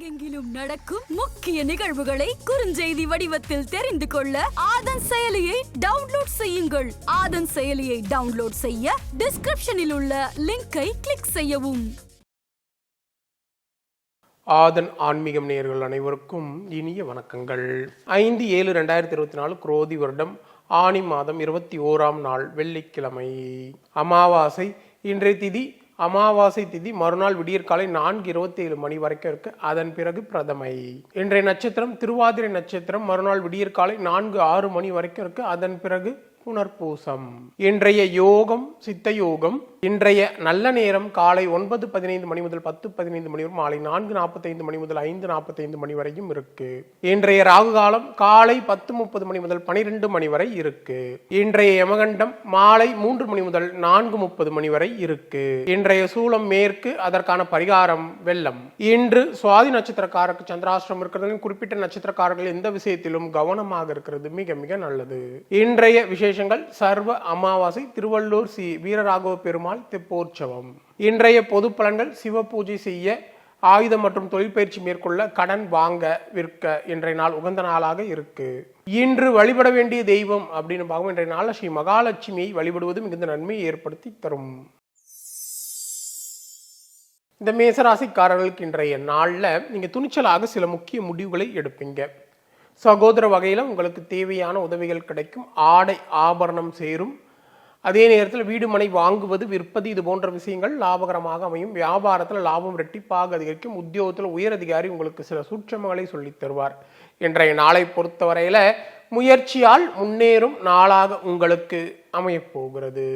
உலகெங்கிலும் நடக்கும் முக்கிய நிகழ்வுகளை குறுஞ்செய்தி வடிவத்தில் தெரிந்து கொள்ள ஆதன் செயலியை டவுன்லோட் செய்யுங்கள். ஆதன் செயலியை டவுன்லோட் செய்ய டிஸ்கிரிப்ஷனில் உள்ள லிங்கை கிளிக் செய்யவும். ஆதன் ஆன்மீகம் நேயர்கள் அனைவருக்கும் இனிய வணக்கங்கள். ஐந்து ஏழு ரெண்டாயிரத்தி இருபத்தி நாலு குரோதி வருடம் ஆனி மாதம் இருபத்தி ஓராம் நாள் வெள்ளிக்கிழமை. அமாவாசை இன்றைய திதி அமாவாசை திதி மறுநாள் விடியற்காலை நான்கு இருபத்தி ஏழு மணி வரைக்கும் இருக்கு. அதன் பிறகு பிரதமை. இன்றைய நட்சத்திரம் திருவாதிரை நட்சத்திரம் மறுநாள் விடியற்காலை நான்கு ஆறு மணி வரைக்கும் இருக்கு. அதன் பிறகு புனர்பூசம் இன்றைய யோகம் சித்த யோகம் இன்றைய நல்ல நேரம் காலை ஒன்பது பதினைந்து மணி முதல் பத்து பதினைந்து மணி வரை மாலை நான்கு நாற்பத்தைந்து மணி முதல் ஐந்து நாற்பத்தைந்து மணி வரையும் இருக்கு. இன்றைய ராகு காலம் காலை பத்து முப்பது மணி முதல் பனிரெண்டு மணி வரை இருக்கு. இன்றைய யமகண்டம் மாலை மூன்று மணி முதல் நான்கு முப்பது மணி வரை இருக்கு. இன்றைய சூளம் மேற்கு அதற்கான பரிகாரம் வெள்ளம். இன்று சுவாதி நட்சத்திரக்காரருக்கு சந்திராசிரம் இருக்கிறது குறிப்பிட்ட நட்சத்திரக்காரர்கள் எந்த விஷயத்திலும் கவனமாக இருக்கிறது மிக மிக நல்லது. இன்றைய விசேஷங்கள் சர்வ அமாவாசை திருவள்ளூர் சி வீரராகவ பெருமாள் தெப்போற்சவம். இன்றைய பொது பலன்கள் சிவ பூஜை செய்ய ஆயுதம் மற்றும் தொழிற்பயிற்சி மேற்கொள்ள கடன் வாங்க விற்க இன்றைய நாள் உகந்த நாளாக இருக்கு. இன்று வழிபட வேண்டிய தெய்வம் அப்படின்னு பார்க்கும் இன்றைய நாள் ஸ்ரீ மகாலட்சுமியை வழிபடுவது மிகுந்த நன்மையை ஏற்படுத்தி தரும். இந்த மேசராசிக்காரர்களுக்கு இன்றைய நாளில் நீங்கள் துணிச்சலாக சில முக்கிய முடிவுகளை எடுப்பீங்க. சகோதர வகையில் உங்களுக்கு தேவையான உதவிகள் கிடைக்கும். ஆடை ஆபரணம் சேரும். அதே நேரத்தில் வீடு மனை வாங்குவது விற்பது இது போன்ற விஷயங்கள் லாபகரமாக அமையும். வியாபாரத்தில் லாபம் ரெட்டிப்பாக அதிகரிக்கும். உத்தியோகத்தில் உயர் அதிகாரி உங்களுக்கு சில சூட்சமங்களை சொல்லித் தருவார். இன்றைய நாளை பொறுத்தவரையில் முயற்சியால் முன்னேறும் நாளாக உங்களுக்கு அமையப்போகிறது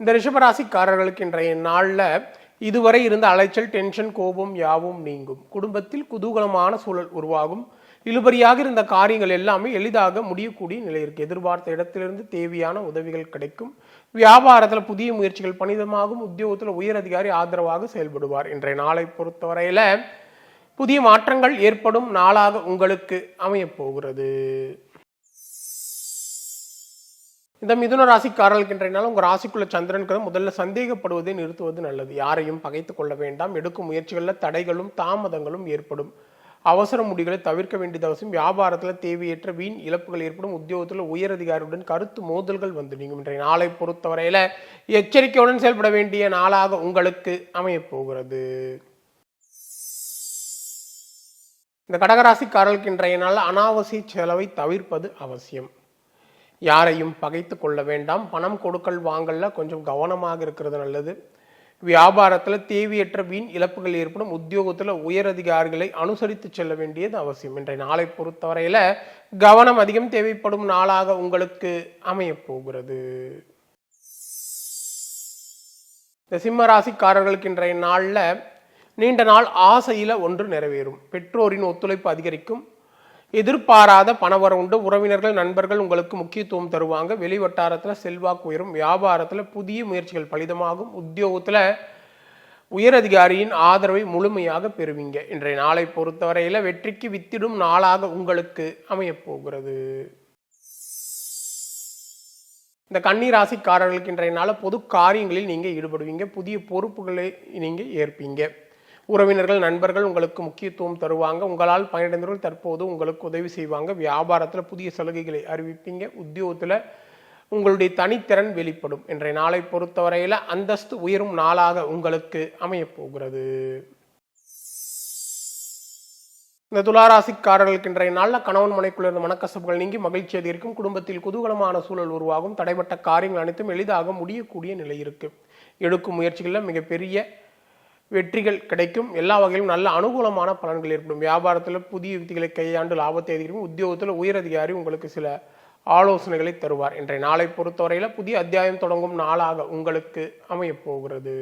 இந்த ரிஷபராசிக்காரர்களுக்கு இன்றைய நாளில் இதுவரை இருந்த அலைச்சல் டென்ஷன் கோபம் யாவும் நீங்கும். குடும்பத்தில் குதூகலமான சூழல் உருவாகும். இழுபறியாக இருந்த காரியங்கள் எல்லாமே எளிதாக முடியக்கூடிய நிலை இருக்கு எதிர்பார்த்த இடத்திலிருந்து தேவையான உதவிகள் கிடைக்கும். வியாபாரத்தில் புதிய முயற்சிகள் பணிதமாகும். உத்தியோகத்தில் உயர் அதிகாரி ஆதரவாக செயல்படுவார். இன்றைய நாளை பொறுத்தவரையில புதிய மாற்றங்கள் ஏற்படும் நாளாக உங்களுக்கு அமையப் போகிறது. இந்த மிதுன ராசிக்காரர்களுக்கு இன்றைய நாள் உங்கள் ராசிக்குள்ள சந்திரனுக்கு முதல்ல சந்தேகப்படுவதை நிறுத்துவது நல்லது. யாரையும் பகைத்து கொள்ள வேண்டாம். எடுக்கும் முயற்சிகளில் தடைகளும் தாமதங்களும் ஏற்படும். அவசர முடிகளை தவிர்க்க வேண்டியது அவசியம். வியாபாரத்தில் தேவையற்ற வீண் இழப்புகள் ஏற்படும். உத்தியோகத்தில் உயர் அதிகாரியுடன் கருத்து மோதல்கள் வந்து நீங்கும். இன்றைய நாளை பொறுத்தவரையில் எச்சரிக்கையுடன் செயல்பட வேண்டிய நாளாக உங்களுக்கு அமையப்போகிறது இந்த கடகராசிக்காரர்களுக்கு இன்றைய நாள் அனாவசிய செலவை தவிர்ப்பது அவசியம். யாரையும் பகைத்து கொள்ள வேண்டாம். பணம் கொடுக்கல் வாங்கல கொஞ்சம் கவனமாக இருக்கிறது நல்லது. வியாபாரத்தில் தேவையற்ற வீண் இழப்புகள் ஏற்படும். உத்தியோகத்தில் உயர் அதிகாரிகளை அனுசரித்து செல்ல வேண்டியது அவசியம். இன்றைய நாளை பொறுத்தவரையில் கவனம் அதிகம் தேவைப்படும் நாளாக உங்களுக்கு அமையப் போகிறது. இந்த சிம்ம ராசிக்காரர்களுக்கு இன்றைய நாளில் நீண்ட நாள் ஆசையில் ஒன்று நிறைவேறும். பெற்றோரின் ஒத்துழைப்பு அதிகரிக்கும். எதிர்பாராத பணவரம் உண்டு. உறவினர்கள் நண்பர்கள் உங்களுக்கு முக்கியத்துவம் தருவாங்க. வெளி வட்டாரத்தில் செல்வாக்கு உயரும். வியாபாரத்தில் புதிய முயற்சிகள் பலிதமாகும். உத்தியோகத்தில் உயர் அதிகாரியின் ஆதரவை முழுமையாக பெறுவீங்க. இன்றைய நாளை பொறுத்தவரையில் வெற்றிக்கு வித்திடும் நாளாக உங்களுக்கு அமையப்போகிறது இந்த கன்னி ராசிக்காரர்களுக்கு இன்றைய நாள பொது காரியங்களில் நீங்கள் ஈடுபடுவீங்க. புதிய பொறுப்புகளை நீங்கள் ஏற்பீங்க. உறவினர்கள் நண்பர்கள் உங்களுக்கு முக்கியத்துவம் தருவாங்க. உங்களால் பயனடைந்தவர்கள் தற்போது உங்களுக்கு உதவி செய்வாங்க. வியாபாரத்தில் புதிய சலுகைகளை அறிவிப்பீங்க. உத்தியோகத்தில் உங்களுடைய தனித்திறன் வெளிப்படும். இன்றைய நாளை பொறுத்தவரையில் அந்தஸ்து உயரும் நாளாக உங்களுக்கு அமையப்போகிறது இந்த துளாராசிக்காரர்களுக்கு இன்றைய நாளில் கணவன் மனைக்குள்ள இருந்த மனக்கசப்புகள் நீங்கி மகிழ்ச்சி அதிகரிக்கும். குடும்பத்தில் குதூகலமான சூழல் உருவாகும். தடைப்பட்ட காரியங்கள் அனைத்தும் எளிதாக முடியக்கூடிய நிலை இருக்கு. எடுக்கும் முயற்சிகளில் மிகப்பெரிய வெற்றிகள் கிடைக்கும். எல்லா வகையிலும் நல்ல அனுகூலமான பலன்கள் ஏற்படும். வியாபாரத்தில் புதிய யுக்திகளை கையாண்டு லாபத்தை அதிகரிக்கும் உத்தியோகத்தில் உயர் அதிகாரி உங்களுக்கு சில ஆலோசனைகளை தருவார். இன்றைய நாளை பொறுத்தவரையில் புதிய அத்தியாயம் தொடங்கும் நாளாக உங்களுக்கு அமையப்போகிறது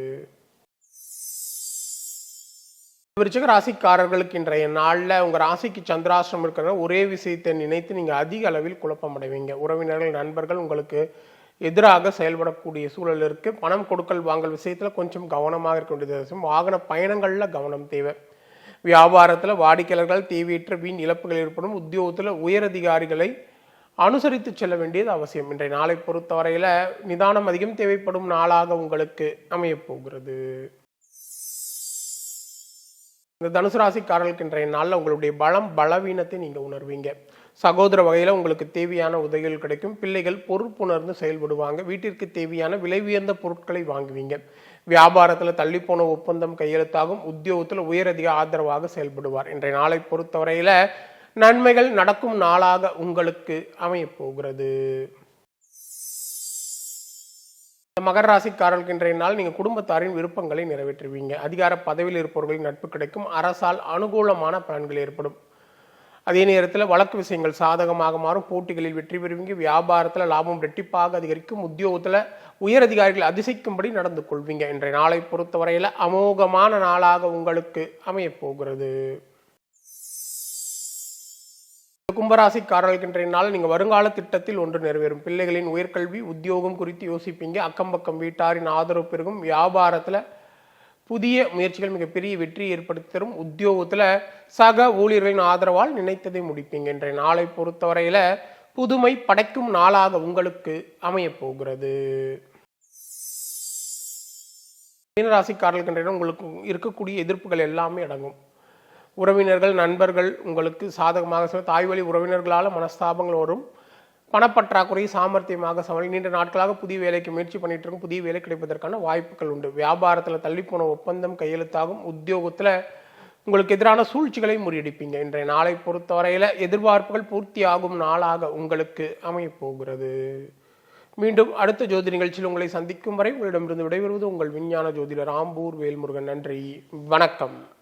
விருச்சக ராசிக்காரர்களுக்கு இன்றைய நாளில் உங்கள் ராசிக்கு சந்திராசிரமம் இருக்கிற ஒரே விஷயத்தை நினைத்து நீங்கள் அதிக அளவில் குழப்பமடைவீங்க. உறவினர்கள் நண்பர்கள் உங்களுக்கு எதிராக செயல்படக்கூடிய சூழல் இருக்கு. பணம் கொடுக்கல் வாங்கல் விஷயத்தில் கொஞ்சம் கவனமாக இருக்க வேண்டியது அவசியம். வாகன பயணங்களில் கவனம் தேவை. வியாபாரத்தில் வாடிக்கையாளர்கள் தேவையற்ற வீண் இழப்புகள் ஏற்படும். உத்தியோகத்தில் உயர் அதிகாரிகளை அனுசரித்து செல்ல வேண்டியது அவசியம். இன்றைய நாளை பொறுத்தவரையில் நிதானம் அதிகம் தேவைப்படும் நாளாக உங்களுக்கு அமையப்போகிறது இந்த தனுசு ராசிக்காரர்களுக்கு இன்றைய நாளில் உங்களுடைய பலம் பலவீனத்தை நீங்கள் உணர்வீங்க. சகோதர வகையில் உங்களுக்கு தேவையான உதவிகள் கிடைக்கும். பிள்ளைகள் பொறுப்புணர்ந்து செயல்படுவாங்க. வீட்டிற்கு தேவையான விலை உயர்ந்த பொருட்களை வாங்குவீங்க. வியாபாரத்தில் தள்ளிப்போன ஒப்பந்தம் கையெழுத்தாகும். உத்தியோகத்தில் உயரதிக ஆதரவாக செயல்படுவார். இன்றைய நாளை பொறுத்தவரையில் நன்மைகள் நடக்கும் நாளாக உங்களுக்கு அமையப்போகிறது இந்த மகர ராசிக்காரர்களுக்கு இன்றைய நாள் நீங்கள் குடும்பத்தாரின் விருப்பங்களை நிறைவேற்றுவீங்க. அதிகார பதவியில் இருப்பவர்களின் நட்பு கிடைக்கும். அரசால் அனுகூலமான பலன்கள் ஏற்படும். அதே நேரத்தில் வழக்கு விஷயங்கள் சாதகமாக மாறும். போட்டிகளில் வெற்றி பெறுவீங்க. வியாபாரத்தில் லாபம் ரெட்டிப்பாக அதிகரிக்கும். உத்தியோகத்தில் உயர் அதிகாரிகள் அதிசயிக்கும்படி நடந்து கொள்வீங்க இன்றைய நாளை பொறுத்தவரையில் அமோகமான நாளாக உங்களுக்கு அமையப்போகிறது கும்பராசிக்காரர்களுக்கு இன்றைய நாள் நீங்கள் வருங்கால திட்டத்தில் ஒன்று நிறைவேறும். பிள்ளைகளின் உயர்கல்வி உத்தியோகம் குறித்து யோசிப்பீங்க. அக்கம் பக்கம் வீட்டாரின் ஆதரவு பெருகும். வியாபாரத்தில் புதிய முயற்சிகள் மிகப்பெரிய வெற்றி ஏற்படுத்தி தரும் உத்தியோகத்தில் சக ஊழியர்களின் ஆதரவால் நினைத்ததை முடிப்பீங்க இன்றைய நாளை பொறுத்தவரையில புதுமை படைக்கும் நாளாக உங்களுக்கு அமையப் போகிறது மீனராசிக்காரர்களுக்கு உங்களுக்கு இருக்கக்கூடிய எதிர்ப்புகள் எல்லாமே அடங்கும் உறவினர்கள் நண்பர்கள் உங்களுக்கு சாதகமாக செல்லும். தாய் வழி உறவினர்களால் மனஸ்தாபங்கள் வரும் பணப்பற்றாக்குறை சாமர்த்தியமாக சமாளி நீண்ட நாட்களாக புதிய வேலைக்கு முயற்சி பண்ணிட்டு இருக்கும். புதிய வேலை கிடைப்பதற்கான வாய்ப்புகள் உண்டு. வியாபாரத்தில் தள்ளிப்போன ஒப்பந்தம் கையெழுத்தாகும். உத்தியோகத்தில் உங்களுக்கு எதிரான சூழ்ச்சிகளை முறியடிப்பீங்க. இன்றைய நாளை பொறுத்தவரையில் எதிர்பார்ப்புகள் பூர்த்தியாகும் நாளாக உங்களுக்கு அமையப்போகிறது. மீண்டும் அடுத்த ஜோதி நிகழ்ச்சியில் உங்களை சந்திக்கும் வரை உங்களிடமிருந்து விடைபெறுவது உங்கள் விஞ்ஞான ஜோதிடர் ஆம்பூர் வேல்முருகன். நன்றி. வணக்கம்.